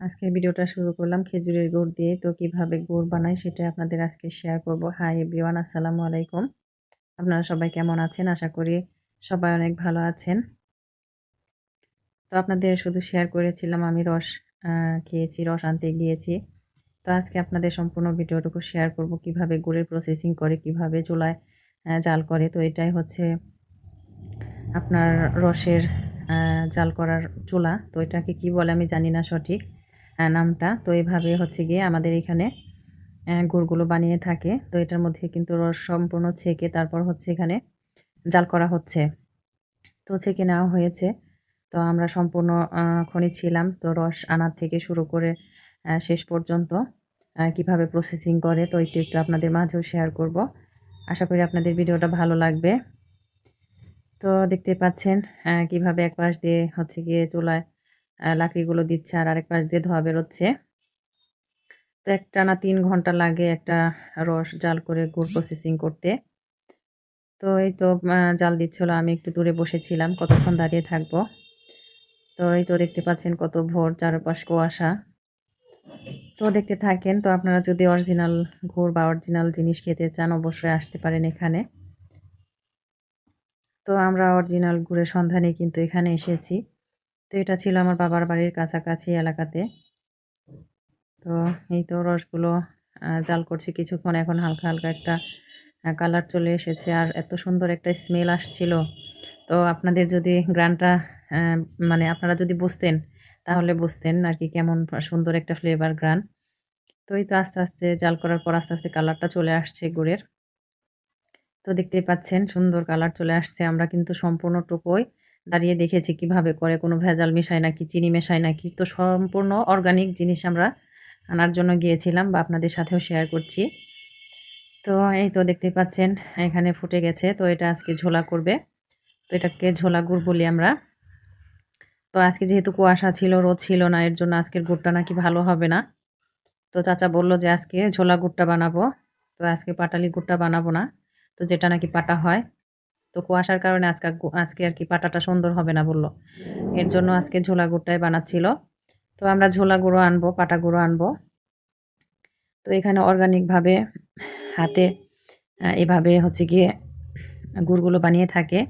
আজকের ভিডিওটা শুরু করলাম খেজুরের গুড় দিয়ে। তো কীভাবে গুড় বানাই সেটা আপনাদের আজকে শেয়ার করব। হাই এভরিওয়ান আসসালামু আলাইকুম। আপনারা সবাই কেমন আছেন? আশা করি সবাই অনেক ভালো আছেন। তো আপনাদের শুধু শেয়ার করেছিলাম, আমি রস খেয়েছি, রস আনতে গিয়েছি। তো আজকে আপনাদের সম্পূর্ণ ভিডিওটুকু শেয়ার করব, কীভাবে গুড়ের প্রসেসিং করে, কীভাবে চুলায় জাল করে। তো এটাই হচ্ছে আপনার রসের জাল করার চুলা। তো এটাকে কি বলে আমি জানি না সঠিক। নামটা। তো এইভাবে হচ্ছে গিয়ে আমাদের এখানে গুড়গুলো বানিয়ে থাকে। তো এটার মধ্যে কিন্তু রস সম্পূর্ণ ছেঁকে তারপর হচ্ছে এখানে জাল করা হচ্ছে। তো ছেঁকে নেওয়া হয়েছে। তো আমরা সম্পূর্ণ খনি ছিলাম। তো রস আনার থেকে শুরু করে শেষ পর্যন্ত কীভাবে প্রসেসিং করে, তো একটু একটু আপনাদের মাঝেও শেয়ার করব। আশা করি আপনাদের ভিডিওটা ভালো লাগবে। তো দেখতে পাচ্ছেন কীভাবে এক পাশ দিয়ে হচ্ছে গিয়ে চুলায় লাকড়িগুলো দিচ্ছে আর আরেক পাশ দিয়ে ধোয়া বেরোচ্ছে। তো একটা না তিন ঘণ্টা লাগে একটা রস জাল করে গুড় প্রসেসিং করতে। তো এই তো জাল দিচ্ছিল, আমি একটু দূরে বসেছিলাম, কতক্ষণ দাঁড়িয়ে থাকব? তো এই তো দেখতে পাচ্ছেন কত ভোর, চারপাশ কুয়াশা। তো দেখতে থাকেন, তো আপনারা যদি অরিজিনাল গুড় বা অরিজিনাল জিনিস খেতে চান, অবশ্যই আসতে পারেন এখানে। তো আমরা অরিজিনাল গুড়ের সন্ধানে কিন্তু এখানে এসেছি। তো এটা ছিল আমার বাবার বাড়ির কাছাকাছি এলাকাতে। তো এই তো রসগুলো জাল করছি কিছুক্ষণ। এখন হালকা হালকা একটা কালার চলে এসেছে আর এত সুন্দর একটা স্মেল আসছিল। তো আপনাদের যদি গ্রানটা মানে আপনারা যদি বুঝতেন, তাহলে বুঝতেন আর কি কেমন সুন্দর একটা ফ্লেভার গ্রান। তো এই তো আস্তে আস্তে জাল করার পর আস্তে আস্তে কালারটা চলে আসছে গুড়ের। তো দেখতেই পাচ্ছেন সুন্দর কালার চলে আসছে। আমরা কিন্তু সম্পূর্ণটুকুই দাঁড়িয়ে দেখেছি কীভাবে করে, কোনো ভেজাল মেশায় নাকি, চিনি মেশায় নাকি। তো সম্পূর্ণ অর্গানিক জিনিস আমরা আনার জন্য গিয়েছিলাম বা আপনাদের সাথেও শেয়ার করছি। তো এই তো দেখতে পাচ্ছেন, এখানে ফুটে গেছে। তো এটা আজকে ঝোলা করবে। তো এটাকে ঝোলা গুড় বলি আমরা। তো আজকে যেহেতু কুয়াশা ছিল, রোদ ছিল না, এর জন্য আজকের গুড়টা নাকি ভালো হবে না। তো চাচা বলল যে আজকে ঝোলা গুড়টা বানাবো। তো আজকে পাটালি গুড়টা বানাবো না। তো যেটা নাকি পাটা হয় তো কুয়াশার কারণে আজকে আজকে আর কি পাটাটা সুন্দর হবে না বলল। এর জন্য আজকে ঝোলা গুড়টাই বানাচ্ছিল। তো আমরা ঝোলা গুঁড়ো আনব, পাটা গুঁড়ো আনব। তো এখানে অর্গানিকভাবে হাতে এভাবে হচ্ছে গিয়ে গুড়গুলো বানিয়ে থাকে।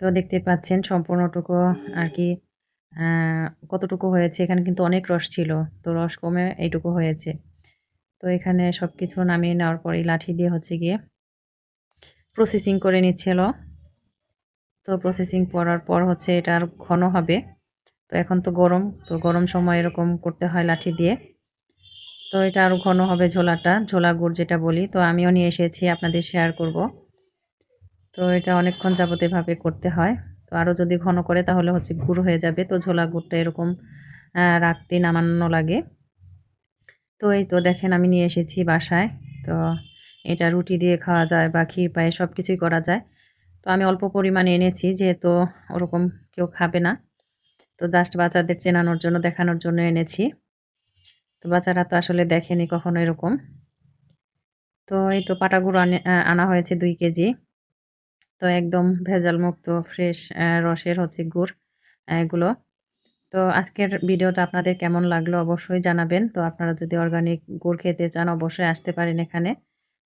তো দেখতে পাচ্ছেন সম্পূর্ণটুকু আর কি কতটুকু হয়েছে, এখানে কিন্তু অনেক রস ছিল। তো রস কমে এইটুকু হয়েছে। তো এখানে সব কিছু নামিয়ে নেওয়ার পরেই লাঠি দিয়ে হচ্ছে গিয়ে প্রসেসিং করে নিচ্ছিল। তো প্রসেসিং করার পর হচ্ছে এটা আর ঘন হবে। তো এখন তো গরম তো গরম সময় এরকম করতে হয় লাঠি দিয়ে। তো এটা আরও ঘন হবে ঝোলাটা, ঝোলা গুড় যেটা বলি। তো আমিও নিয়ে এসেছি, আপনাদের শেয়ার করব। তো এটা অনেকক্ষণ যাবত এভাবে করতে হয়। তো আরও যদি ঘন করে তাহলে হচ্ছে গুড় হয়ে যাবে। তো ঝোলা গুড়টা এরকম রাখতে নামানো লাগে। তো এই তো দেখেন আমি নিয়ে এসেছি বাসায়। তো এটা রুটি দিয়ে খাওয়া যায় বা ক্ষীর পায়ে সব কিছুই করা যায়। তো আমি অল্প পরিমাণে এনেছি যেহেতু ওরকম কেউ খাবে না। তো জাস্ট বাচ্চাদের চেনানোর জন্য, দেখানোর জন্য এনেছি। তো বাচ্চারা তো আসলে দেখেনি কখনো এরকম। তো এই তো পাটাগুলো আনা হয়েছে দুই কেজি। তো একদম ভেজাল মুক্ত ফ্রেশ রসের হচ্ছে গুড় এগুলো। তো আজকের ভিডিওটা আপনাদের কেমন লাগল অবশ্যই জানাবেন। তো আপনারা যদি অর্গানিক গুড় খেতে চান, অবশ্যই আসতে পারেন এখানে।